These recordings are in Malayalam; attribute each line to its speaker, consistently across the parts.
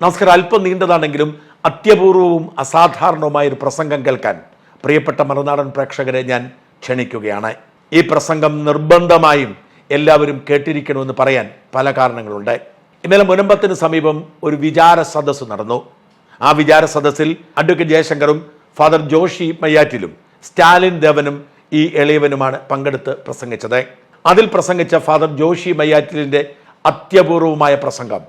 Speaker 1: നമസ്കാരം അല്പം നീണ്ടതാണെങ്കിലും അത്യപൂർവവും അസാധാരണവുമായ ഒരു പ്രസംഗം കേൾക്കാൻ പ്രിയപ്പെട്ട മറുനാടൻ പ്രേക്ഷകരെ ഞാൻ ക്ഷണിക്കുകയാണ്. ഈ പ്രസംഗം നിർബന്ധമായും എല്ലാവരും കേട്ടിരിക്കണമെന്ന് പറയാൻ പല കാരണങ്ങളുണ്ട്. ഇന്നലെ മുനമ്പത്തിന് സമീപം ഒരു വിചാര സദസ് നടന്നു. ആ വിചാര സദസ്സിൽ അഡ്വക്കേറ്റ് ജയശങ്കറും ഫാദർ ജോഷി മയ്യാറ്റിലും സ്റ്റാലിൻ ദേവനും ഈ എളിയവനുമാണ് പങ്കെടുത്ത് പ്രസംഗിച്ചത്. അതിൽ പ്രസംഗിച്ച ഫാദർ ജോഷി മയ്യാറ്റിലിന്റെ അത്യപൂർവമായ പ്രസംഗം.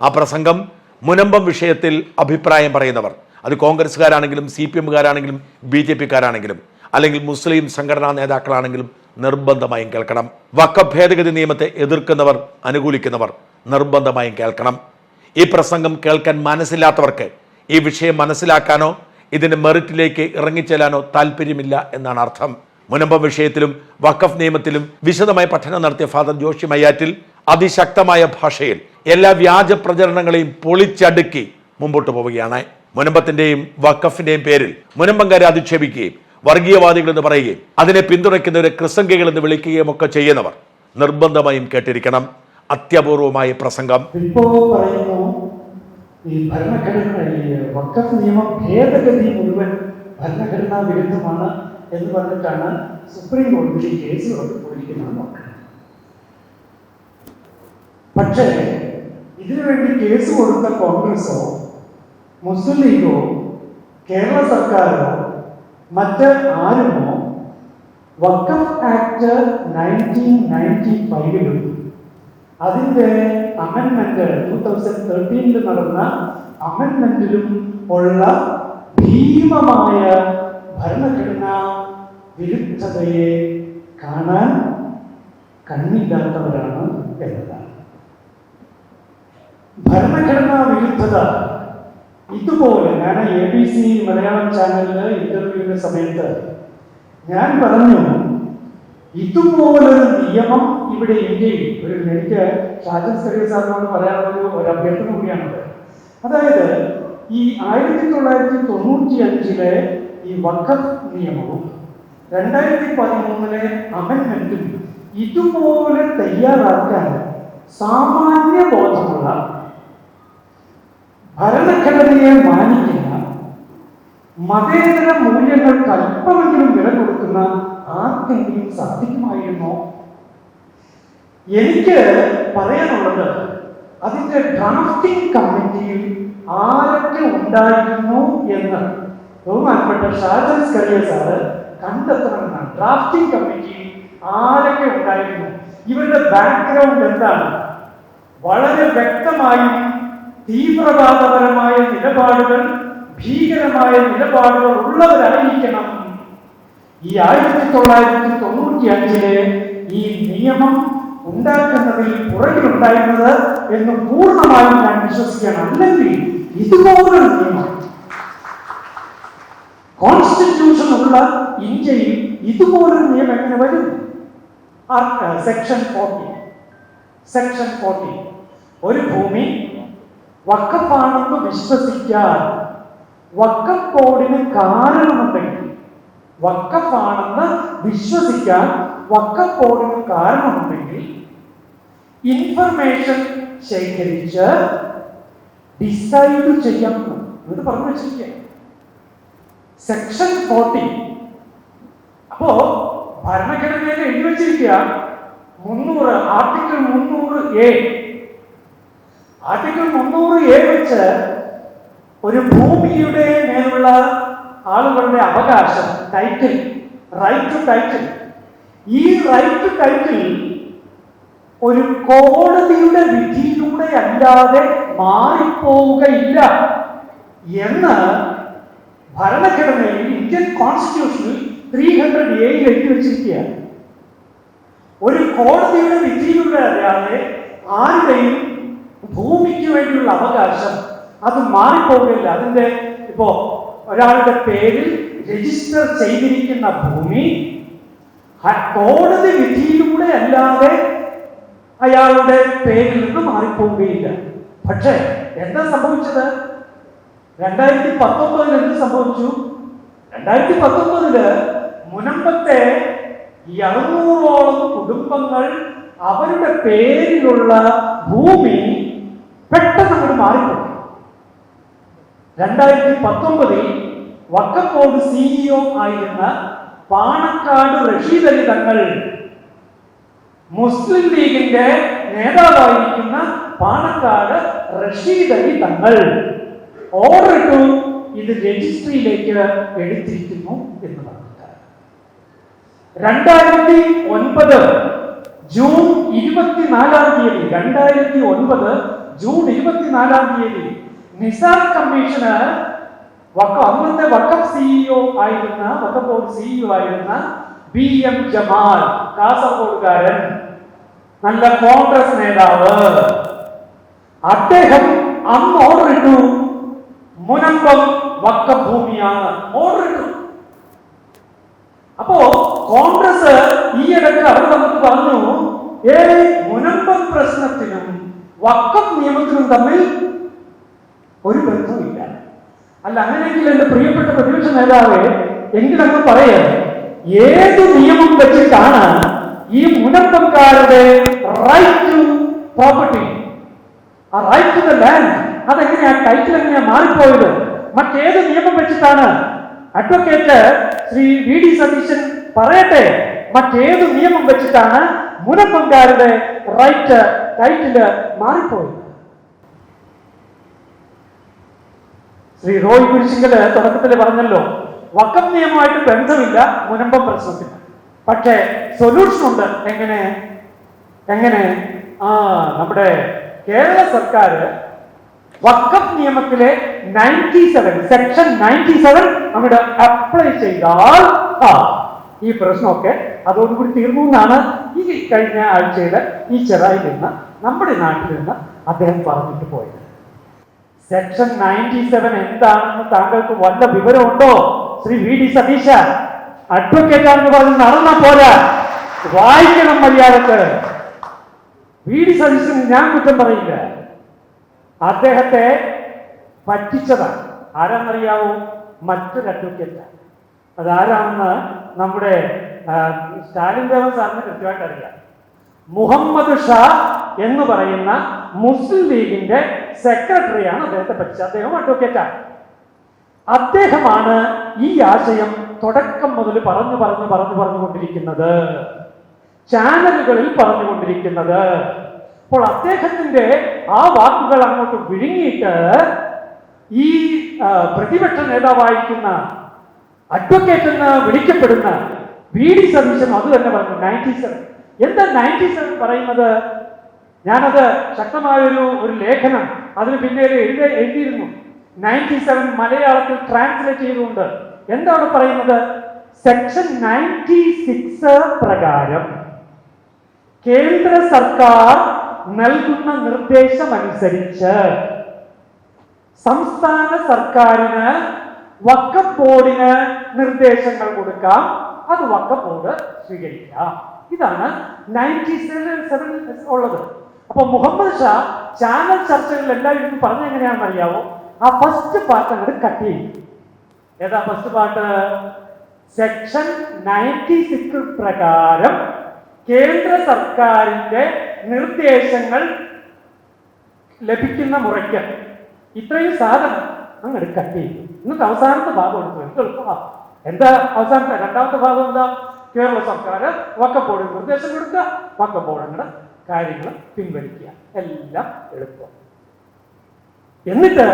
Speaker 1: ആ പ്രസംഗം മുനമ്പം വിഷയത്തിൽ അഭിപ്രായം പറയുന്നവർ. അത് കോൺഗ്രസ്സുകാരാണെങ്കിലും സി പി എമ്മുകാരാണെങ്കിലും ബി ജെ പിക്കാരാണെങ്കിലും അല്ലെങ്കിൽ മുസ്ലിം സംഘടനാ നേതാക്കളാണെങ്കിലും നിർബന്ധമായും കേൾക്കണം. വക്ക ഭേദഗതി നിയമത്തെ എതിർക്കുന്നവർ അനുകൂലിക്കുന്നവർ നിർബന്ധമായും കേൾക്കണം. ഈ പ്രസംഗം കേൾക്കാൻ മനസ്സില്ലാത്തവർക്ക് ഈ വിഷയം മനസ്സിലാക്കാനോ ഇതിന്റെ മെറിറ്റിലേക്ക് ഇറങ്ങിച്ചെല്ലാനോ താല്പര്യമില്ല എന്നാണ് അർത്ഥം. മുനമ്പം വിഷയത്തിലും വഖഫ് നിയമത്തിലും വിശദമായ പഠനം നടത്തിയ ഫാദർ ജോഷി മയ്യാറ്റിൽ അതിശക്തമായ ഭാഷയിൽ എല്ലാ വ്യാജ പ്രചരണങ്ങളെയും പൊളിച്ചടുക്കി മുമ്പോട്ട് പോവുകയാണ്. മുനമ്പത്തിന്റെയും വഖഫിന്റെയും പേരിൽ മുനമ്പങ്കാരെ അധിക്ഷേപിക്കുകയും വർഗീയവാദികൾ എന്ന് പറയുകയും അതിനെ പിന്തുണയ്ക്കുന്നവരെ ക്രിസംഖ്യകൾ എന്ന് വിളിക്കുകയും ഒക്കെ ചെയ്യുന്നവർ നിർബന്ധമായും കേട്ടിരിക്കണം. അത്യപൂർവമായ പ്രസംഗം.
Speaker 2: ഈ ഭരണഘടന ഈ വക്കഫ് നിയമം ഭേദഗതി മുഴുവൻ ഭരണഘടനാ വിരുദ്ധമാണ് എന്ന് പറഞ്ഞിട്ടാണ് സുപ്രീം കോടതിയിൽ കേസ് പോയിരിക്കുന്നത് നോക്കുന്നത് പക്ഷേ ഇതിനുവേണ്ടി കേസ് കൊടുത്ത കോൺഗ്രസോ മുസ്ലിം ലീഗോ കേരള സർക്കാരോ മറ്റ് ആരുമോ വക്കഫ് ആക്ട് നയന്റീൻ നയന്റി ഫൈവിലും അതിന്റെ അമെന്മെന്റ് ടൂ തൗസൻഡ് തേർട്ടീനിൽ നടന്ന അമെൻമെന്റിലും ഉള്ള ഭീമമായ ഭരണഘടനാ വിരുദ്ധതയെ കാണാൻ കണ്ണില്ലാത്തവരാണ് എന്നതാണ്. ഭരണഘടനാ വിരുദ്ധത. ഇതുപോലെ ഞാൻ എ ബി സി മലയാളം ചാനലിൽ ഇന്റർവ്യൂവിന്റെ സമയത്ത് ഞാൻ പറഞ്ഞു ഇതുപോലൊരു നിയമം ഇവിടെ ഇന്ത്യയിൽ ഒരു എനിക്ക് ഷാജൻ സെറിയ സാറിനോട് പറയാനുള്ള ഒരു അഭ്യർത്ഥന കൂടിയാണത്. അതായത് ഈ ആയിരത്തി തൊള്ളായിരത്തി തൊണ്ണൂറ്റി അഞ്ചിലെ ഈ വഖഫ് നിയമവും രണ്ടായിരത്തി പതിമൂന്നിലെ അമൻമെന്റും ഇതുപോലെ തയ്യാറാക്കാൻ സാമാന്യ ബോധമുള്ള ഭരണഘടനയെ മാനിക്കുന്ന മതേതര മൂല്യങ്ങൾക്ക് അല്പമെങ്കിലും വില കൊടുക്കുന്ന ആർക്കെങ്കിലും സാധിക്കുമായിരുന്നോ? എനിക്ക് പറയാനുള്ളത് അതിന്റെ ഡ്രാഫ്റ്റിംഗ് കമ്മിറ്റിയിൽ ആരൊക്കെ ഉണ്ടായിരുന്നു എന്ന്. ബഹുമാനപ്പെട്ട ഷാജൻ സ്കറിയ സാറ് കണ്ടെത്തണമെന്നാണ്. ഡ്രാഫ്റ്റിംഗ് കമ്മിറ്റിയിൽ ആരൊക്കെ ഉണ്ടായിരുന്നു? ഇവരുടെ ബാക്ക്ഗ്രൗണ്ട് എന്താണ്? വളരെ വ്യക്തമായും തീവ്രവാദപരമായ നിലപാടുകൾ ഭീകരമായ നിലപാടുകൾ ഉള്ളവരായിരിക്കണം ഈ ആയിരത്തി തൊള്ളായിരത്തി തൊണ്ണൂറ്റി അഞ്ചിലെ ഈ നിയമം ഉണ്ടാക്കുന്നതിൽ പുറകിലുണ്ടായിരുന്നത് എന്ന് പൂർണമായും ഞാൻ വിശ്വസിക്കണം. അല്ലെങ്കിൽ ഇതുപോലൊരു നിയമം. കോൺസ്റ്റിറ്റ്യൂഷൻ ഉള്ള ഇന്ത്യയിൽ ഇതുപോലൊരു നിയമം എങ്ങനെ വരും? സെക്ഷൻ ഫോർട്ടി സെക്ഷൻ ഫോർട്ടി ഒരു ഭൂമി വക്കഫാണെന്ന് വിശ്വസിക്കാൻ വക്കഫ് ബോർഡിന് കാരണമുണ്ടെങ്കിൽ വക്കഫാണെന്ന് വിശ്വസിക്കാൻ വക്കഫ് ബോർഡിന് കാരണമുണ്ടെങ്കിൽ ഇൻഫർമേഷൻ ശേഖരിച്ച് ഡിസൈഡ് ചെയ്യാം. എന്ന് പറഞ്ഞു വെച്ചിരിക്കുക. സെക്ഷൻ ഫോർട്ടി അപ്പോ ഭരണഘടനയിൽ എഴുതി വെച്ചിരിക്കുക. മുന്നൂറ് ആർട്ടിക്കിൾ മുന്നൂറ് എ മുന്നൂറ് എ വെച്ച് ഒരു ഭൂമിയുടെ മേലുള്ള ആളുകളുടെ അവകാശം ടൈറ്റിൽ റൈറ്റ് ടു ടൈറ്റിൽ ഈ റൈറ്റ് ടു ടൈറ്റിൽ ഒരു കോടതിയുടെ വിധിയിലൂടെ അല്ലാതെ മാറിപ്പോവുകയില്ല എന്ന് ഭരണഘടനയിൽ ഇന്ത്യൻ കോൺസ്റ്റിറ്റ്യൂഷനിൽ ത്രീ ഹൺഡ്രഡ് എയിൽ എഴുതി വെച്ചിരിക്കുകയാണ്. ഒരു കോടതിയുടെ വിധിയിലൂടെ അല്ലാതെ ആരുടെയും ഭൂമിക്ക് വേണ്ടിയുള്ള അവകാശം അത് മാറിപ്പോകില്ല അതിന്റെ ഇപ്പോ ഒരാളുടെ പേരിൽ രജിസ്റ്റർ ചെയ്തിരിക്കുന്ന ഭൂമി കോടതി വിധിയിലൂടെ അല്ലാതെ അയാളുടെ പേരിൽ നിന്ന് മാറിപ്പോവുകയില്ല പക്ഷേ എന്താ സംഭവിച്ചത്? രണ്ടായിരത്തി പത്തൊമ്പതിൽ എന്ത് സംഭവിച്ചു? രണ്ടായിരത്തി പത്തൊമ്പതിൽ മുനമ്പത്തെ അറുന്നൂറോളം കുടുംബങ്ങൾ അവരുടെ പേരിലുള്ള ഭൂമി പെട്ടെന്ന് അങ്ങോട്ട് മാറിപ്പോയി. രണ്ടായിരത്തി പത്തൊമ്പതിൽ വക്കപ്പോട് സിഇഒ ആയിരുന്ന പാണക്കാട് റഷീദ് അലി തങ്ങൾ മുസ്ലിം ലീഗിന്റെ നേതാവായിരിക്കുന്ന പാണക്കാട് റഷീദ് അലി തങ്ങൾ ഓർഡർ ഇട്ടു ഇത് രജിസ്ട്രിയിലേക്ക് എടുത്തിരിക്കുന്നു എന്ന് പറഞ്ഞിട്ട് രണ്ടായിരത്തി ഒൻപത് ജൂൺ ഇരുപത്തിനാലാം തീയതി രണ്ടായിരത്തി ഒൻപത് ജൂൺ ഇരുപത്തിനാലാം തീയതി നിസാർ കമ്മീഷന് അന്നത്തെ വക്കം സിഇഒ ആയിരുന്ന വക്കം സിഇഒ ആയിരുന്ന ബി എം ജമാൽ കാസർഗോഡുകാരൻ നല്ല കോൺഗ്രസ് നേതാവ്. അദ്ദേഹം അന്ന് ഓർഡർ ഇട്ടു. മുനമ്പം വക്കഭൂമിയാണ് ഓർഡർ ഇട്ടു. അപ്പോ കോൺഗ്രസ് ഈ ഇടയ്ക്ക് അവർ നമുക്ക് പറഞ്ഞു ഏ മുനമ്പം പ്രശ്നത്തിനും വക്കം നിയമത്തിനും തമ്മിൽ ഒരു ബന്ധവുമില്ല. അല്ല അങ്ങനെയെങ്കിൽ എന്റെ പ്രിയപ്പെട്ട പ്രതിപക്ഷ നേതാവ് എങ്കിലങ്ങ് പറയാം. ഏത് നിയമം വെച്ചിട്ടാണ് ഈ മുനമ്പംകാരുടെ റൈറ്റ് ടു പ്രോപ്പർട്ടി ആ റൈറ്റ് ടു ദ ലാൻഡ് അതെങ്ങനെയാ ടൈറ്റിൽ എങ്ങനെയാ മാറിപ്പോയത്? മറ്റേത് നിയമം വെച്ചിട്ടാണ്. Advocate Shri V D Satheesan പറയട്ടെ മറ്റേത് നിയമം വെച്ചിട്ടാണ് മുനമ്പംകാരുടെ റൈറ്റ് ടൈറ്റിൽ മാറിപ്പോയി. ശ്രീ റോയ് കുരിശിങ്കൽ തുടക്കത്തിൽ പറഞ്ഞല്ലോ വക്കം നിയമമായിട്ട് ബന്ധമില്ല മുനമ്പം പ്രശ്നത്തിന് പക്ഷേ സൊല്യൂഷൻ ഉണ്ട്. എങ്ങനെ? എങ്ങനെ? ആ നമ്മുടെ കേരള സർക്കാർ വക്കം നിയമത്തിലെ ninety seven section ninety seven നമ്മുടെ അപ്ലൈ ചെയ്താൽ ആ ഈ പ്രശ്നമൊക്കെ അതോടുകൂടി തീർന്നു എന്നാണ് ഈ കഴിഞ്ഞ ആഴ്ചയുടെ ഈ ചെറായിൽ നിന്ന് നമ്മുടെ നാട്ടിൽ നിന്ന് അദ്ദേഹം പറഞ്ഞിട്ട് പോയത്. സെക്ഷൻ നയന്റി സെവൻ എന്താണെന്ന് താങ്കൾക്ക് വല്ല വിവരമുണ്ടോ? Shri V D Satheesa advocate ആണെന്ന് പറഞ്ഞ് നടന്ന പോലെ വായിക്കണം മര്യാദയ്ക്ക്. വി ഡി സതീശന് ഞാൻ കുറ്റം പറയില്ല. അദ്ദേഹത്തെ പറ്റിച്ചതാണ്. ആരാന്നറിയാവോ? മറ്റൊരു അഡ്വക്കേറ്റ് അതാരാണെന്ന് നമ്മുടെ സ്റ്റാലിൻ ദേവൻ സാറിന് കൃത്യമായിട്ട് അറിയാം. മുഹമ്മദ് ഷാ എന്ന് പറയുന്ന മുസ്ലിം ലീഗിന്റെ സെക്രട്ടറിയാണ് അദ്ദേഹത്തെ പറ്റിച്ചത് അദ്ദേഹം അഡ്വക്കേറ്റാണ് അദ്ദേഹമാണ് ഈ ആശയം തുടക്കം മുതൽ പറഞ്ഞു പറഞ്ഞു പറഞ്ഞു പറഞ്ഞുകൊണ്ടിരിക്കുന്നത് ചാനലുകളിൽ പറഞ്ഞുകൊണ്ടിരിക്കുന്നത് അപ്പോൾ അദ്ദേഹത്തിന്റെ ആ വാക്കുകൾ അങ്ങോട്ട് വിഴുങ്ങിയിട്ട് ഈ പ്രതിപക്ഷ നേതാവായിരിക്കുന്ന അഡ്വക്കേറ്റ് എന്ന് വിളിക്കപ്പെടുന്ന വി ഡി സതീശൻ അത് തന്നെ പറഞ്ഞു നയന്റി സെവൻ എന്താ നയന്റി സെവൻ പറയുന്നത്? ഞാനത് ശക്തമായൊരു ഒരു ലേഖനം അതിന് പിന്നീട് എഴുതി എഴുതിയിരുന്നു. നയന്റി സെവൻ മലയാളത്തിൽ ട്രാൻസ്ലേറ്റ് ചെയ്തുകൊണ്ട്. എന്താണ് പറയുന്നത്? സെക്ഷൻ നയന്റി സിക്സ് പ്രകാരം കേന്ദ്ര സർക്കാർ നൽകുന്ന നിർദ്ദേശമനുസരിച്ച് സംസ്ഥാന സർക്കാരിന് വക്കപ്പോടിന് നിർദ്ദേശങ്ങൾ കൊടുക്കാം. അത് വക്കപ്പോട് ബോർഡ് സ്വീകരിക്കാം ഇതാണ് നയന്റി സെവൻ സെവൻ ഉള്ളത്. അപ്പൊ മുഹമ്മദ് ഷാ ചാനൽ ചർച്ചകളിൽ എല്ലാവരും പറഞ്ഞ എങ്ങനെയാണെന്ന് അറിയാവോ? ആ ഫസ്റ്റ് പാർട്ട് അങ്ങോട്ട് കട്ട് ചെയ്യും. ഏതാ first part section ninety six പ്രകാരം കേന്ദ്ര സർക്കാരിന്റെ നിർദ്ദേശങ്ങൾ ലഭിക്കുന്ന മുറയ്ക്ക് ഇത്രയും സാധനം അങ്ങോട്ട് കട്ട് ചെയ്യും. എന്നിട്ട് അവസാനത്തെ ഭാഗം എടുക്കുക എന്ത് എളുപ്പമാ എന്താ അവസാനത്തെ രണ്ടാമത്തെ ഭാഗം എന്താ? കേരള സർക്കാർ വക്കപ്പോടി നിർദ്ദേശം കൊടുക്കുക വക്കപ്പോടങ്ങളുടെ കാര്യങ്ങൾ പിൻവലിക്കുക എല്ലാം എളുപ്പം. എന്നിട്ട്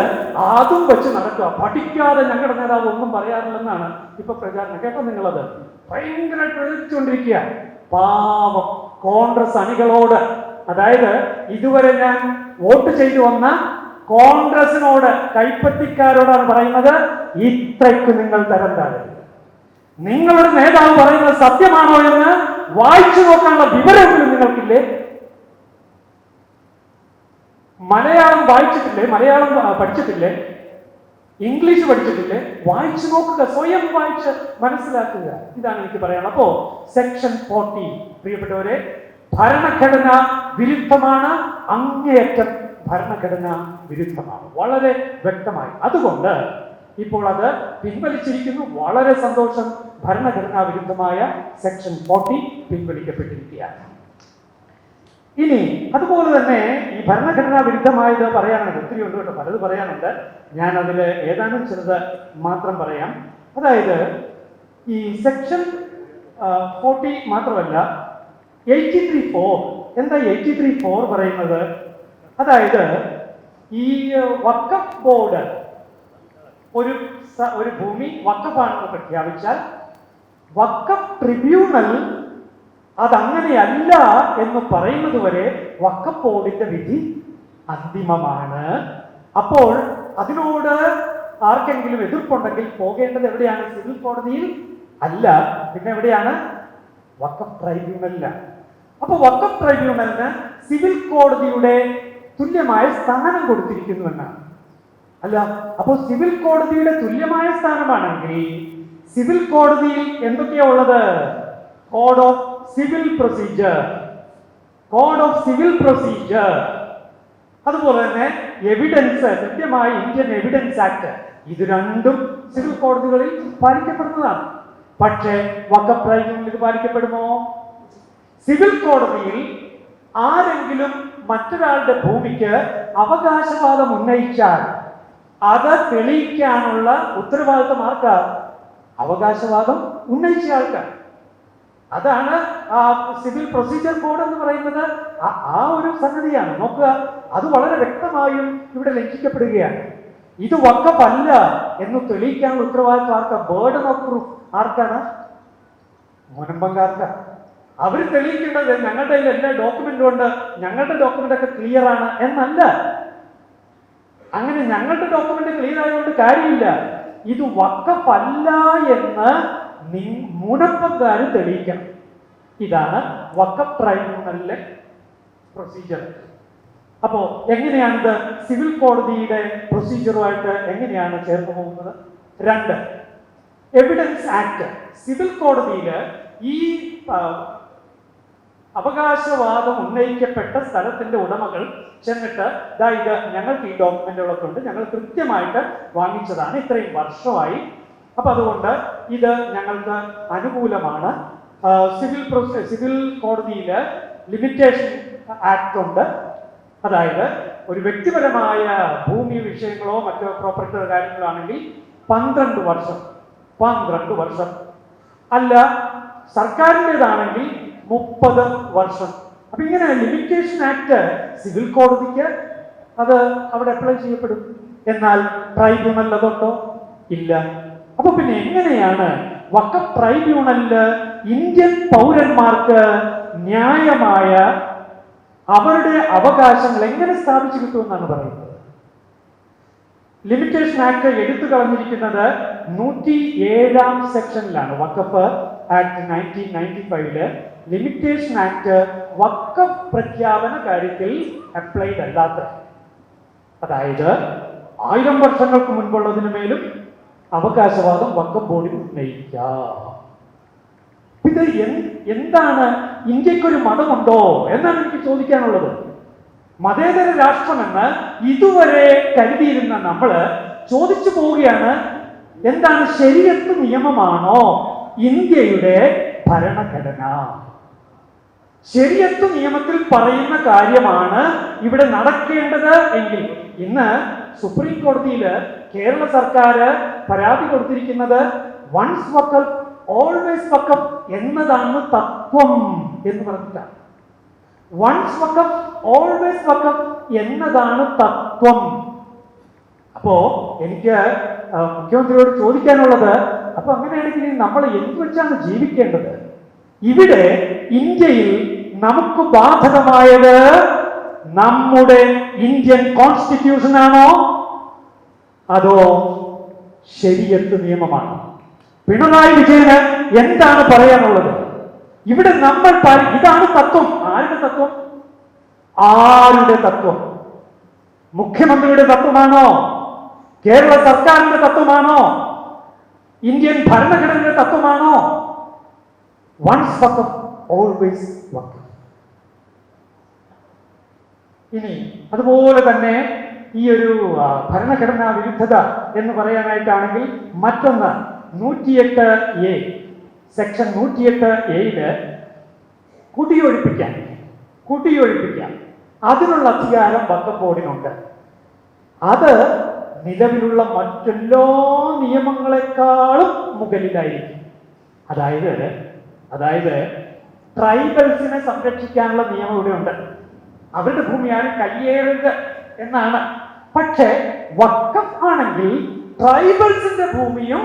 Speaker 2: അതും വെച്ച് നടക്കുക. പഠിക്കാതെ ഞങ്ങളുടെ നേതാവ് ഒന്നും പറയാറില്ലെന്നാണ് ഇപ്പൊ പ്രചാരണം. കേട്ടോ നിങ്ങളത്? ഭയങ്കര പ്രചരിച്ചുകൊണ്ടിരിക്കുക പാവം കോൺഗ്രസ് അണികളോട്. അതായത് ഇതുവരെ ഞാൻ വോട്ട് ചെയ്തു വന്ന കോൺഗ്രസിനോട് കൈപ്പറ്റിക്കാരോടാണ് പറയുന്നത്. ഇത്രയ്ക്ക് നിങ്ങൾ തരം താഴരുത് നിങ്ങളുടെ നേതാവ് പറയുന്നത് സത്യമാണോ എന്ന് വായിച്ചു നോക്കാനുള്ള വിവരമെങ്കിലും നിങ്ങൾക്കില്ലേ? മലയാളം വായിച്ചിട്ടില്ലേ? മലയാളം പഠിച്ചിട്ടില്ലേ? ഇംഗ്ലീഷ് പഠിച്ചിട്ടില്ലേ? വായിച്ചു നോക്കുക സ്വയം വായിച്ച് മനസ്സിലാക്കുക. ഇതാണ് എനിക്ക് പറയാനുള്ളത്. അപ്പോ സെക്ഷൻ ഫോർട്ടി പ്രിയപ്പെട്ടവരെ ഭരണഘടന വിരുദ്ധമാണ് അങ്ങേയറ്റം ഭരണഘടന വിരുദ്ധമാണ്. വളരെ വ്യക്തമായി. അതുകൊണ്ട് ഇപ്പോൾ അത് പിൻവലിച്ചിരിക്കുന്നു. വളരെ സന്തോഷം. ഭരണഘടനാ വിരുദ്ധമായ സെക്ഷൻ ഫോർട്ടി പിൻവലിക്കപ്പെട്ടിരിക്കുകയാണ്. ഇനി അതുപോലെ തന്നെ ഈ ഭരണഘടനാ വിരുദ്ധമായത് പറയാനുണ്ട് ഒത്തിരി ഉണ്ട് കേട്ടോ. പലത് പറയാനുണ്ട്. ഞാൻ അതിൽ ഏതാനും ചിലത് മാത്രം പറയാം. അതായത് ഈ സെക്ഷൻ ഫോർട്ടി മാത്രമല്ല എയ്റ്റി ത്രീ ഫോർ. എന്താ എയ്റ്റി ത്രീ ഫോർ പറയുന്നത്? അതായത് ഈ വക്കഫ് ബോർഡ് ഒരു ഒരു ഭൂമി വക്കഫാണെന്ന് പ്രഖ്യാപിച്ചാൽ വക്കഫ് ട്രിബ്യൂണൽ അതങ്ങനെയല്ല എന്ന് പറയുന്നത് വരെ വക്കഫ് ബോർഡിന്റെ വിധി അന്തിമമാണ്. അപ്പോൾ അതിനോട് ആർക്കെങ്കിലും എതിർപ്പുണ്ടെങ്കിൽ പോകേണ്ടത് എവിടെയാണ്? സിവിൽ കോടതിയിൽ അല്ല പിന്നെ എവിടെയാണ്? വക്കഫ് ട്രൈബ്യൂണലിലാണ് അപ്പൊ വക്കഫ് ട്രൈബ്യൂണലിന് സിവിൽ കോടതിയുടെ തുല്യമായ സ്ഥാനം കൊടുത്തിരിക്കുന്നു എന്നാണ്. അല്ല അപ്പോൾ സിവിൽ കോടതിയുടെ തുല്യമായ സ്ഥാനമാണെങ്കിൽ സിവിൽ കോടതിയിൽ എന്തൊക്കെയാ ഉള്ളത്? Code of civil procedure code of civil procedure അതുപോലെ തന്നെ എവിഡൻസ് കൃത്യമായ ഇന്ത്യൻ എവിഡൻസ് ആക്ട് ഇത് രണ്ടും സിവിൽ കോടതികളിൽ പാലിക്കപ്പെടുന്നതാണ്. പക്ഷേ വക്കഫ് ട്രൈബ്യൂണൽ ഇത് പാലിക്കപ്പെടുമോ? സിവിൽ കോടതിയിൽ ആരെങ്കിലും മറ്റൊരാളുടെ ഭൂമിക്ക് അവകാശവാദം ഉന്നയിച്ചാൽ അത് തെളിയിക്കാനുള്ള ഉത്തരവാദിത്വം ആർക്കാ അവകാശവാദം ഉന്നയിച്ച ആൾക്കാർ. അതാണ് സിവിൽ പ്രൊസീജിയർ കോഡ് എന്ന് പറയുന്നത്. ആ- ഒരു സംഗതിയാണ്. നോക്കുക അത് വളരെ വ്യക്തമായും ഇവിടെ ലംഘിക്കപ്പെടുകയാണ്. ഇത് വക്കപ്പല്ല എന്ന് തെളിയിക്കാനുള്ള ഉത്തരവാദിത്വം ആർക്കാ? ബേർഡൻ ഓഫ് പ്രൂഫ് ആർക്കാണ്? മുനമ്പങ്കാർക്കാണ് അവർ തെളിയിക്കേണ്ടത് ഞങ്ങളുടെ എല്ലാ ഡോക്യുമെന്റും ഉണ്ട്. ഞങ്ങളുടെ ഡോക്യുമെന്റ് ഒക്കെ ക്ലിയർ ആണ് എന്നല്ല. അങ്ങനെ ഞങ്ങളുടെ ഡോക്യുമെന്റ് ക്ലീൻ ആയതുകൊണ്ട് കാര്യമില്ല. ഇത് വക്കഫല്ല എന്ന് മുനപ്പക്കാർ തെളിയിക്കണം. ഇതാണ് വക്കഫ് ട്രൈബ്യൂണലിലെ പ്രൊസീജിയർ അപ്പോ എങ്ങനെയാണിത്? സിവിൽ കോടതിയുടെ പ്രൊസീജിയറുമായിട്ട് എങ്ങനെയാണ് ചേർന്ന് പോകുന്നത്? രണ്ട് എവിഡൻസ് ആക്ട് സിവിൽ കോടതിയിൽ ഈ അവകാശവാദം ഉന്നയിക്കപ്പെട്ട സ്ഥലത്തിന്റെ ഉടമകൾ ചെന്നിട്ട് ഇതാ ഇത് ഞങ്ങൾക്ക് ഈ ഡോക്യുമെന്റുകളൊക്കെ ഉണ്ട്. ഞങ്ങൾ കൃത്യമായിട്ട് വാങ്ങിച്ചതാണ്. ഇത്രയും വർഷമായി. അപ്പൊ അതുകൊണ്ട് ഇത് ഞങ്ങൾക്ക് അനുകൂലമാണ്. സിവിൽ പ്രോസസ് സിവിൽ കോടതിയിൽ ലിമിറ്റേഷൻ ആക്ട് ഉണ്ട്. അതായത് ഒരു വ്യക്തിപരമായ ഭൂമി വിഷയങ്ങളോ മറ്റോ പ്രോപ്പർട്ടിയുടെ കാര്യങ്ങളോ ആണെങ്കിൽ പന്ത്രണ്ട് വർഷം പന്ത്രണ്ട് വർഷം. അല്ല സർക്കാരിന്റെതാണെങ്കിൽ മുപ്പത് വർഷം. അപ്പൊ ഇങ്ങനെ ലിമിറ്റേഷൻ ആക്ട് സിവിൽ കോടതിക്ക് അത് അവിടെ അപ്ലൈ ചെയ്യപ്പെടും. എന്നാൽ ട്രൈബ്യൂണൽ അതുണ്ടോ? ഇല്ല. അപ്പൊ പിന്നെ എങ്ങനെയാണ് വക്ക ട്രൈബ്യൂണലിൽ ഇന്ത്യൻ പൗരന്മാർക്ക് ന്യായമായ അവരുടെ അവകാശങ്ങൾ എങ്ങനെ സ്ഥാപിച്ചു കിട്ടുമെന്നാണ് പറയുന്നത്? ലിമിറ്റേഷൻ ആക്ട് എടുത്തു കളഞ്ഞിരിക്കുന്നത് നൂറ്റി ഏഴാം സെക്ഷനിലാണ് വക്കഫ് ആക്ട് നയന്റീൻ നയന്റി ഫൈവിൽ ലിമിറ്റേഷൻ ആക്ട് വക്ക പ്രഖ്യാപന കാര്യത്തിൽ അപ്ലൈഡ് അല്ലാത്ത. അതായത് ആയിരം വർഷങ്ങൾക്ക് മുൻപുള്ളതിനു മേലും അവകാശവാദം വക്കം ബോർഡിൽ ഉന്നയിക്കാം ഇത് എന്താണ് ഇന്ത്യക്കൊരു മതമുണ്ടോ എന്നാണ് എനിക്ക് ചോദിക്കാനുള്ളത്. മതേതര രാഷ്ട്രമെന്ന് ഇതുവരെ കരുതിയിരുന്ന നമ്മൾ ചോദിച്ചു പോവുകയാണ് എന്താണ് ശരിയത്ത് നിയമമാണോ ഇന്ത്യയുടെ ഭരണഘടന. ശരിയത്ത് നിയമത്തിൽ പറയുന്ന കാര്യമാണ് ഇവിടെ നടക്കേണ്ടത് എങ്കിൽ ഇന്ന് സുപ്രീം കോടതിയിൽ കേരള സർക്കാർ പരാതി കൊടുത്തിരിക്കുന്നത് വൺസ് വക്കപ്പ് ഓൾവേസ് വക്കപ്പ് എന്നതാണ് തത്വം എന്ന് പറഞ്ഞിട്ടാണ് വൺസ് വക്കപ്പ് ഓൾവേസ് വക്കപ്പ് എന്നതാണ് തത്വം. അപ്പോ എനിക്ക് മുഖ്യമന്ത്രിയോട് ചോദിക്കാനുള്ളത് അപ്പൊ അങ്ങനെയാണെങ്കിൽ നമ്മൾ എന്ത് വെച്ചാണ് ജീവിക്കേണ്ടത്? ഇവിടെ ഇന്ത്യയിൽ നമുക്ക് ബാധകമായത് നമ്മുടെ ഇന്ത്യൻ കോൺസ്റ്റിറ്റ്യൂഷൻ ആണോ? അതോ ശരിയത്ത് നിയമമാണ്? പിണറായി വിജയന് എന്താണ് പറയാനുള്ളത്? ഇവിടെ നമ്മൾ ഇതാണ് തത്വം. ആരുടെ തത്വം? ആരുടെ തത്വം? മുഖ്യമന്ത്രിയുടെ തത്വമാണോ? കേരള സർക്കാരിന്റെ തത്വമാണോ? ഇന്ത്യൻ ഭരണഘടനയുടെ തത്വമാണോ? വൺസ് വക്കം ഓൾവേസ് വർക്ക് ഇനി അതുപോലെ തന്നെ ഈ ഒരു ഭരണഘടനാ വിരുദ്ധത എന്ന് പറയാനായിട്ടാണെങ്കിൽ മറ്റൊന്ന് നൂറ്റിയെട്ട് എ സെക്ഷൻ നൂറ്റിയെട്ട് എയിൽ കുടിയൊഴിപ്പിക്കാൻ കുടിയൊഴിപ്പിക്കാം അതിനുള്ള അധികാരം വക്കം ബോർഡിനുണ്ട് അത് നിലവിലുള്ള മറ്റെല്ലാ നിയമങ്ങളെക്കാളും മുകളിലായിരിക്കും. അതായത് അതായത് ട്രൈബൽസിനെ സംരക്ഷിക്കാനുള്ള നിയമം ഇവിടെ ഉണ്ട് അവരുടെ ഭൂമിയാണ് കയ്യേറരുത് എന്നാണ്. പക്ഷേ വക്കം ആണെങ്കിൽ ട്രൈബൽസിന്റെ ഭൂമിയും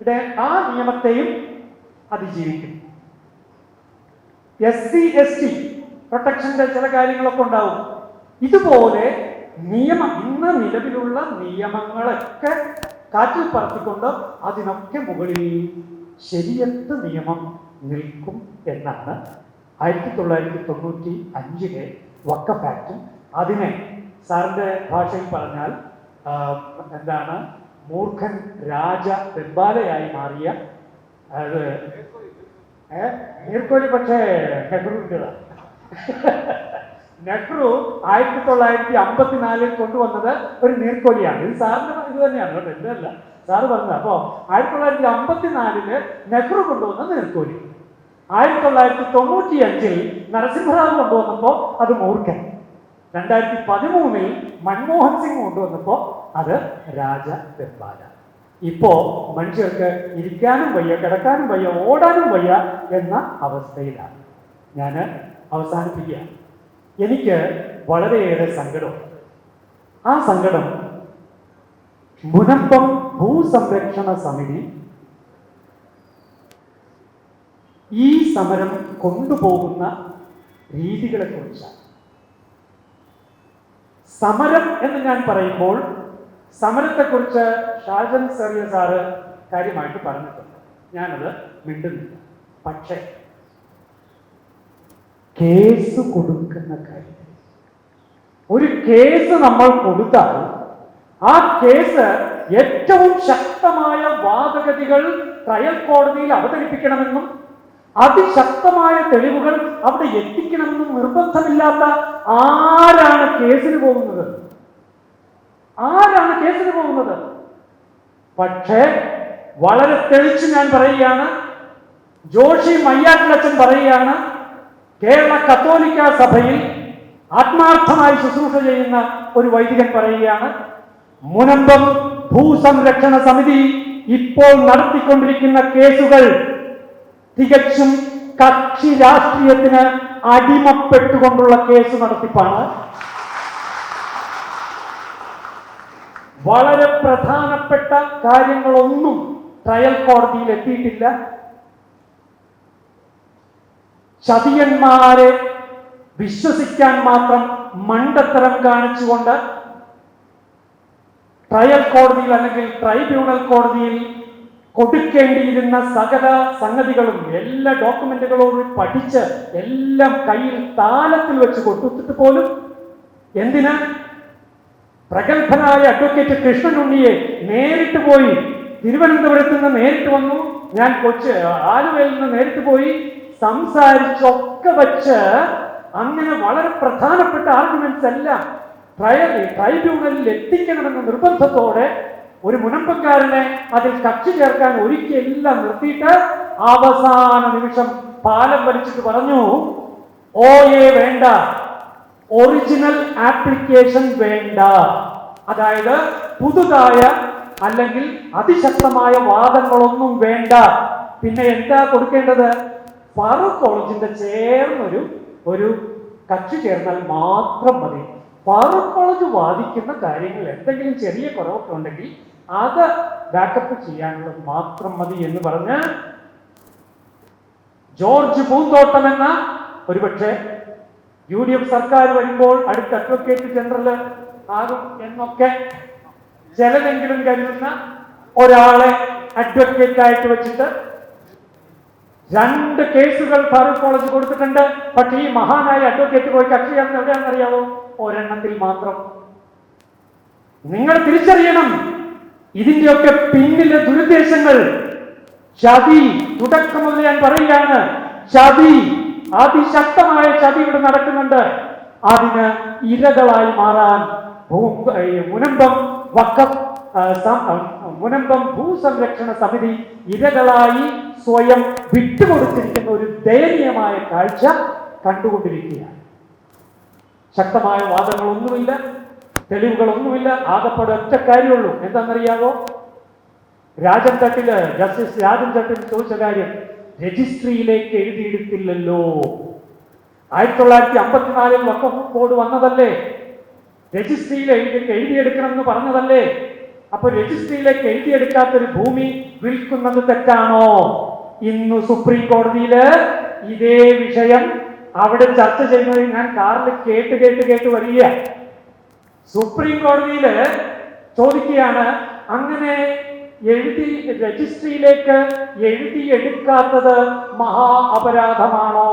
Speaker 2: ഇവിടെ ആ നിയമത്തെയും അതിജീവിക്കും. എസ് സി എസ് ടി പ്രൊട്ടക്ഷന്റെ ചില കാര്യങ്ങളൊക്കെ ഉണ്ടാവും. ഇതുപോലെ നിയമം ഇന്ന് നിലവിലുള്ള നിയമങ്ങളൊക്കെ കാറ്റിൽ പറത്തിക്കൊണ്ട് അതിനൊക്കെ മുകളിൽ ശരിയത്ത് നിയമം നിൽക്കും എന്നാണ് ആയിരത്തി തൊള്ളായിരത്തി തൊണ്ണൂറ്റി അഞ്ചിലെ വക്കഫ് അതിനെ സാറിന്റെ ഭാഷയിൽ പറഞ്ഞാൽ എന്താണ് മൂർഖൻ രാജ വെമ്പാലയായി മാറിയ അത് ഏ നീർക്കോലി പക്ഷേ നെഹ്റുവിന്റെതാണ് നെഹ്റു ആയിരത്തി തൊള്ളായിരത്തി അമ്പത്തിനാലിൽ കൊണ്ടുവന്നത് ഒരു നീർക്കോലിയാണ് ഇത് സാറിന്റെ ഇത് തന്നെയാണ് കേട്ടോ ഇതല്ല സാറ് പറഞ്ഞത്. അപ്പോ ആയിരത്തി തൊള്ളായിരത്തി അമ്പത്തിനാലിൽ നെഹ്റു കൊണ്ടുവന്ന നീർക്കോലി ആയിരത്തി തൊള്ളായിരത്തി തൊണ്ണൂറ്റി അഞ്ചിൽ നരസിംഹറാവു കൊണ്ടുവന്നപ്പോ അത് മൂർഖൻ. രണ്ടായിരത്തി പതിമൂന്നിൽ മൻമോഹൻ സിംഗ് കൊണ്ടുവന്നപ്പോ അത് രാജ ദർബാര ഇപ്പോ മനുഷ്യർക്ക് ഇരിക്കാനും വയ്യ കിടക്കാനും വയ്യ ഓടാനും വയ്യ എന്ന അവസ്ഥയിലാണ്. ഞാൻ അവസാനിപ്പിക്കുക എനിക്ക് വളരെയേറെ സങ്കടം. ആ സങ്കടം മുനപ്പം ഭൂസംരക്ഷണ സമിതി ഈ സമരം കൊണ്ടുപോകുന്ന രീതികളെ കുറിച്ചാണ് സമരം എന്ന് ഞാൻ പറയുമ്പോൾ സമരത്തെക്കുറിച്ച് ഷാജൻ സെറിയ സാറ് കാര്യമായിട്ട് പറഞ്ഞിട്ടുണ്ട്. ഞാനത് മിണ്ടുന്നില്ല. പക്ഷേ കേസ് കൊടുക്കുന്ന കാര്യം. ഒരു കേസ് നമ്മൾ കൊടുത്താൽ ആ കേസ് ഏറ്റവും ശക്തമായ വാദഗതികൾ ട്രയൽ കോടതിയിൽ അവതരിപ്പിക്കണമെന്നും അതിശക്തമായ തെളിവുകൾ അവിടെ എത്തിക്കണമെന്നും നിർബന്ധമില്ലാത്ത ആരാണ് കേസിന് പോകുന്നത്? ആരാണ് കേസിന് പോകുന്നത്? പക്ഷേ വളരെ തെളിച്ച് ഞാൻ പറയുകയാണ്. ജോഷി മയ്യാട്ടിലച്ചൻ പറയുകയാണ് കേരള കത്തോലിക്ക സഭയിൽ ആത്മാർത്ഥമായി ശുശ്രൂഷ ചെയ്യുന്ന ഒരു വൈദികൻ പറയുകയാണ് മുനമ്പം ഭൂസംരക്ഷണ സമിതി ഇപ്പോൾ നടത്തിക്കൊണ്ടിരിക്കുന്ന കേസുകൾ തികച്ചും കക്ഷി രാഷ്ട്രീയത്തിന് അടിമപ്പെട്ടുകൊണ്ടുള്ള കേസ് നടത്തിപ്പാണ്. വളരെ പ്രധാനപ്പെട്ട കാര്യങ്ങളൊന്നും ട്രയൽ കോടതിയിൽ എത്തിയിട്ടില്ല. ചതിയന്മാരെ വിശ്വസിക്കാൻ മാത്രം മണ്ടത്തരം കാണിച്ചുകൊണ്ട് ട്രയൽ കോടതിയിൽ അല്ലെങ്കിൽ ട്രൈബ്യൂണൽ കോടതിയിൽ കൊടുക്കേണ്ടിയിരുന്ന സകല സംഗതികളും എല്ലാ ഡോക്യുമെന്റുകളോടും പഠിച്ച് എല്ലാം കയ്യിൽ താലത്തിൽ വെച്ച് കൊടുത്തിട്ട് പോലും എന്തിന്? പ്രഗത്ഭനായ അഡ്വക്കേറ്റ് കൃഷ്ണൻ ഉണ്ണിയെ നേരിട്ട് പോയി തിരുവനന്തപുരത്ത് നിന്ന് നേരിട്ട് വന്നു. ഞാൻ കൊച്ചു ആലുവയിൽ നിന്ന് നേരിട്ട് പോയി. സംസാരിച്ചൊക്കെ വച്ച് അങ്ങനെ വളരെ പ്രധാനപ്പെട്ട ആർഗ്യുമെന്റ്സ് എല്ലാം ട്രയൽ ട്രൈബ്യൂണലിൽ എത്തിക്കണമെന്ന നിർബന്ധത്തോടെ ഒരു മുനമ്പക്കാരനെ അതിൽ കക്ഷി ചേർക്കാൻ ഒരിക്കലെല്ലാം നിർത്തിയിട്ട് അവസാന നിമിഷം പാലം വലിച്ചിട്ട് പറഞ്ഞു ഓ എ വേണ്ട. ഒറിജിനൽ ആപ്ലിക്കേഷൻ വേണ്ട. അതായത് പുതുതായ അല്ലെങ്കിൽ അതിശക്തമായ വാദങ്ങളൊന്നും വേണ്ട. പിന്നെ എന്താ കൊടുക്കേണ്ടത്? ഫാറൂഖ് കോളേജിന്റെ ചേർന്നൊരു ഒരു കക്ഷി ചേർന്നാൽ മാത്രം മതി. ഫാറൂഖ് കോളേജ് വാദിക്കുന്ന കാര്യങ്ങൾ എന്തെങ്കിലും ചെറിയ കുറവൊക്കെ ഉണ്ടെങ്കിൽ അത് ബാക്കപ്പ് ചെയ്യാനുള്ളത് മാത്രം മതി എന്ന് പറഞ്ഞ് ജോർജ് പൂന്തോട്ടം എന്ന ഒരുപക്ഷെ യു ഡി എഫ് സർക്കാർ വരുമ്പോൾ അടുത്ത അഡ്വക്കേറ്റ് ജനറൽ ആകും എന്നൊക്കെ ചിലരെങ്കിലും കരുതുന്ന ഒരാളെ അഡ്വക്കേറ്റ് ആയിട്ട് വെച്ചിട്ട് രണ്ട് കേസുകൾ ഫാറൂഖ് കോളേജ് കൊടുത്തിട്ടുണ്ട്. പക്ഷേ ഈ മഹാനായ അഡ്വക്കേറ്റ് പോയി കക്ഷി ചേർന്ന് എവിടെയാണെന്ന് അറിയാവോ ഒരെണ്ണത്തിൽ മാത്രം. നിങ്ങൾ തിരിച്ചറിയണം. ഇതിന്റെയൊക്കെ പിന്നിലെ ദുരുദ്ദേശങ്ങൾ. ചതി തുടക്കം മുതൽ ഞാൻ പറയുകയാണ്. ചതി അതിശക്തമായ ചതി ഇവിടെ നടക്കുന്നുണ്ട്. അതിന് ഇരകളായി മാറാൻ മുനമ്പം ആ, മുനമ്പം ഭൂസംരക്ഷണ സമിതി ഇരകളായി സ്വയം വിട്ടുകൊടുത്തിരിക്കുന്ന ഒരു ദയനീയമായ കാഴ്ച കണ്ടുകൊണ്ടിരിക്കുകയാണ്. ശക്തമായ വാദങ്ങളൊന്നുമില്ല തെളിവുകളൊന്നുമില്ല ആകപ്പാടെ ഒറ്റ കാര്യമുള്ളൂ. എന്താണെന്നറിയാവോ? രാജൻ തട്ടിൽ ജസ്റ്റിസ് രാജൻ തട്ടിൽ ചോദിച്ച കാര്യം രജിസ്ട്രിയിലേക്ക് എഴുതിയെടുത്തില്ലല്ലോ. ആയിരത്തി തൊള്ളായിരത്തി അമ്പത്തിനാലിൽ വക്കഫ് ബോർഡ് വന്നതല്ലേ? രജിസ്ട്രിയിൽ എഴുതി എഴുതിയെടുക്കണമെന്ന് പറഞ്ഞതല്ലേ? അപ്പൊ രജിസ്ട്രിയിലേക്ക് എഴുതിയെടുക്കാത്തൊരു ഭൂമി വിൽക്കുന്നത് തെറ്റാണോ? ഇന്ന് സുപ്രീം കോടതിയിൽ ഇതേ വിഷയം അവിടെ ചർച്ച ചെയ്യുന്നത് ഞാൻ കാറിൽ കേട്ട് കേട്ട് കേട്ട് വരിക. സുപ്രീം കോടതിയിൽ ചോദിക്കുകയാണ് അങ്ങനെ എഴുതി രജിസ്ട്രിയിലേക്ക് എഴുതിയെടുക്കാത്തത് മഹാ അപരാധമാണോ?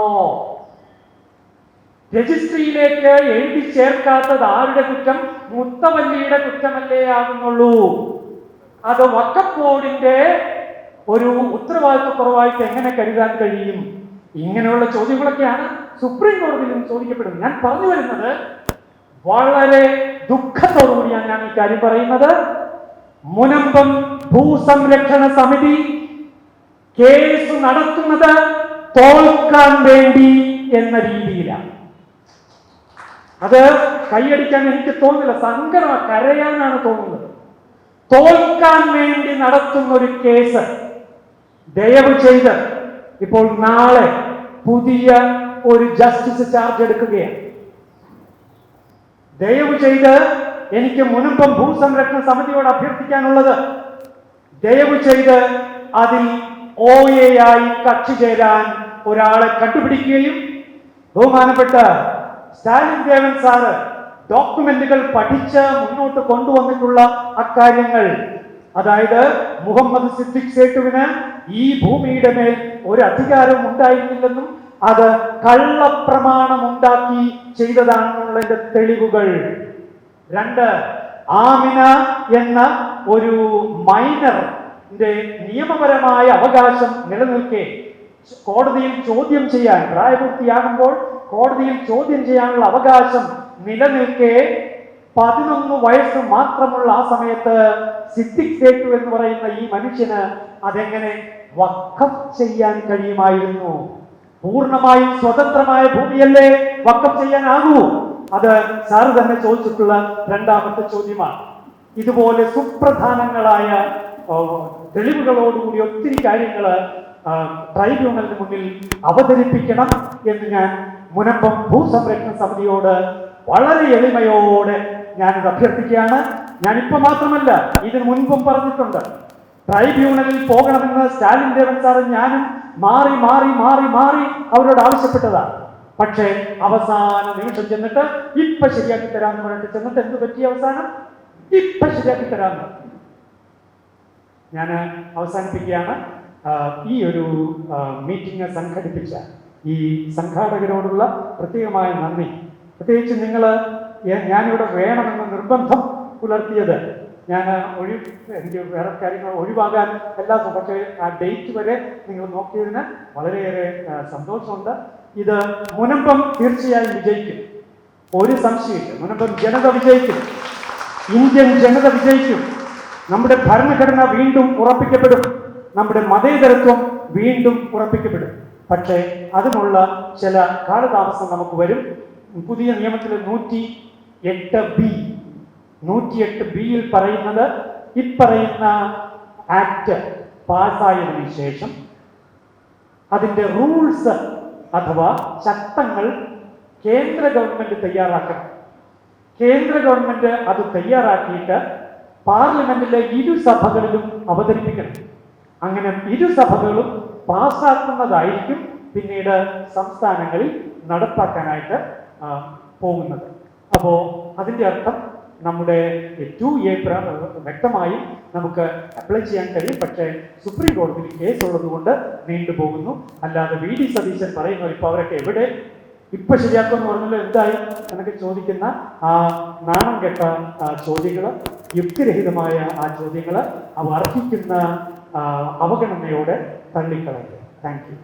Speaker 2: രജിസ്ട്രിയിലേക്ക് എഴുതി ചേർക്കാത്തത് ആരുടെ കുറ്റം? മുത്തവല്ലിയുടെ കുറ്റമല്ലേ ആകുന്നുള്ളൂ. അത് വക്കഫ് ബോർഡിന്റെ ഒരു ഉത്തരവാദിത്വക്കുറവായിട്ട് എങ്ങനെ കരുതാൻ കഴിയും? ഇങ്ങനെയുള്ള ചോദ്യങ്ങളൊക്കെയാണ് സുപ്രീം കോടതിയിലും ചോദിക്കപ്പെടുന്നത്. ഞാൻ പറഞ്ഞു വരുന്നത് വളരെ ദുഃഖത്തോടുകൂടിയാണ് ഞാൻ ഈ കാര്യം പറയുന്നത്. മുനമ്പം ഭൂസംരക്ഷണ സമിതി കേസ് നടത്തുന്നത് തോൽക്കാൻ വേണ്ടി എന്ന രീതിയിലാണ്. അത് കൈയടിക്കാൻ എനിക്ക് തോന്നുന്നില്ല. സങ്കടം കരയാനാണ് തോന്നുന്നത്. തോൽക്കാൻ വേണ്ടി നടത്തുന്ന ഒരു കേസ്. ദയവ് ചെയ്ത് ഇപ്പോൾ നാളെ പുതിയ ഒരു ജസ്റ്റിസ് ചാർജ് എടുക്കുകയാണ്. ദയവ് ചെയ്ത് എനിക്ക് മുൻപം ഭൂസംരക്ഷണ സമിതിയോട് അഭ്യർത്ഥിക്കാനുള്ളത്. ദയവ് ചെയ്ത് അതിൽ ഒ എ ആയി കക്ഷി ചേരാൻ ഒരാളെ കണ്ടുപിടിക്കുകയും ബഹുമാനപ്പെട്ട സ്റ്റാലിൻ ദേവൻ സാറ് ഡോക്യുമെന്റുകൾ പഠിച്ച് മുന്നോട്ട് കൊണ്ടുവന്നിട്ടുള്ള അക്കാര്യങ്ങൾ. അതായത് മുഹമ്മദ് സിദ്ദിഖ് സേട്ടുവിന് ഈ ഭൂമിയുടെ മേൽ ഒരു അധികാരം ഉണ്ടായിരുന്നില്ലെന്നും അത് കള്ളപ്രമാണം ഉണ്ടാക്കി ചെയ്തതാണെന്നുള്ളതിന്റെ തെളിവുകൾ. രണ്ട് ആമിന എന്ന ഒരു മൈനറിന്റെ നിയമപരമായ അവകാശം നിലനിൽക്കെ. കോടതിയിൽ ചോദ്യം ചെയ്യാൻ പ്രായപൂർത്തിയാകുമ്പോൾ കോടതിയിൽ ചോദ്യം ചെയ്യാനുള്ള അവകാശം നിലനിൽക്കെ പതിനൊന്ന് വയസ്സ് മാത്രമുള്ള ആ സമയത്ത് സിദ്ദിഖ് സേട്ടു എന്ന് പറയുന്ന ഈ മനുഷ്യന് അതെങ്ങനെ വക്കം ചെയ്യാൻ കഴിയുമായിരുന്നു? പൂർണമായും സ്വതന്ത്രമായ ഭൂമിയല്ലേ വക്കം ചെയ്യാനാകൂ? അത് സാറ് തന്നെ ചോദിച്ചിട്ടുള്ള രണ്ടാമത്തെ ചോദ്യമാണ്. ഇതുപോലെ സുപ്രധാനങ്ങളായ തെളിവുകളോടുകൂടി ഒത്തിരി കാര്യങ്ങൾ ട്രൈബ്യൂണലിന് മുന്നിൽ അവതരിപ്പിക്കണം എന്ന് ഞാൻ മുനമ്പം ഭൂസംരക്ഷണ സമിതിയോട് വളരെ എളിമയോടെ ഞാൻ ഞാനിത് അഭ്യർത്ഥിക്കുകയാണ്. ഞാനിപ്പോ മാത്രമല്ല ഇതിനു മുൻപും പറഞ്ഞിട്ടുണ്ട്. ട്രൈബ്യൂണലിൽ പോകണമെന്ന് സ്റ്റാലിൻ ദേവൻ സാറ് ഞാനും മാറി മാറി മാറി മാറി അവരോട് ആവശ്യപ്പെട്ടതാണ്. പക്ഷേ അവസാന നിമിഷം ചെന്നിട്ട് ഇപ്പൊ ശരിയാക്കി തരാമെന്ന് പറഞ്ഞിട്ട് ചെന്നിട്ട് എന്ത് പറ്റി അവസാനം? ഇപ്പൊ ശരിയാക്കി തരാമെന്ന്. ഞാൻ അവസാനിപ്പിക്കുകയാണ്. ഈ ഒരു മീറ്റിംഗ് സംഘടിപ്പിച്ച ഈ സംഘാടകരോടുള്ള പ്രത്യേകമായ നന്ദി. പ്രത്യേകിച്ച് നിങ്ങൾ ഞാനിവിടെ വേണമെന്ന നിർബന്ധം പുലർത്തിയത്. ഞാൻ ഒഴി എനിക്ക് വേറെ കാര്യങ്ങൾ ഒഴിവാകാൻ എല്ലാ പക്ഷേ ആ ഡേറ്റ് വരെ നിങ്ങൾ നോക്കിയതിന് വളരെയേറെ സന്തോഷമുണ്ട്. ഇത് മുനമ്പം തീർച്ചയായും വിജയിക്കും. ഒരു സംശയമില്ല. മുനമ്പം ജനത വിജയിക്കും. ഇന്ത്യൻ ജനത വിജയിക്കും. നമ്മുടെ ഭരണഘടന വീണ്ടും ഉറപ്പിക്കപ്പെടും. നമ്മുടെ മതേതരത്വം വീണ്ടും ഉറപ്പിക്കപ്പെടും. പക്ഷേ അതിനുള്ള ചില കാലതാമസം നമുക്ക് വരും. പുതിയ നിയമത്തിലെ നൂറ്റി എട്ട് ബി നൂറ്റിയെട്ട് ബിയിൽ പറയുന്നത് ഇപ്പറയുന്ന ആക്ട് പാസ്സായതിനു ശേഷം അതിന്റെ റൂൾസ് അഥവാ ചട്ടങ്ങൾ കേന്ദ്ര ഗവൺമെന്റ് തയ്യാറാക്കണം. കേന്ദ്ര ഗവൺമെന്റ് അത് തയ്യാറാക്കിയിട്ട് പാർലമെന്റിലെ ഇരു സഭകളിലും അവതരിപ്പിക്കണം. അങ്ങനെ ഇരു സഭകളും പാസ്സാക്കുന്നതായിരിക്കും പിന്നീട് സംസ്ഥാനങ്ങളിൽ നടപ്പാക്കാനായിട്ട് പോകുന്നത്. അപ്പോ അതിന്റെ അർത്ഥം നമ്മുടെ ടു എ വ്യക്തമായി നമുക്ക് അപ്ലൈ ചെയ്യാൻ കഴിയും. പക്ഷേ സുപ്രീം കോടതിയിൽ കേസ് ഉള്ളതുകൊണ്ട് നീണ്ടുപോകുന്നു അല്ലാതെ വി ഡി സതീശൻ പറയുന്നു ഇപ്പൊ അവരൊക്കെ എവിടെ? ഇപ്പൊ ശരിയാക്കുമെന്ന് പറഞ്ഞാൽ എന്തായി? എന്നൊക്കെ ചോദിക്കുന്ന ആ നാണം കെട്ട ചോദ്യങ്ങൾ യുക്തിരഹിതമായ ആ ചോദ്യങ്ങൾ അവ അർഹിക്കുന്ന അവഗണനയോടെ தள்ளிக்கலைங்க தேங்க்யூ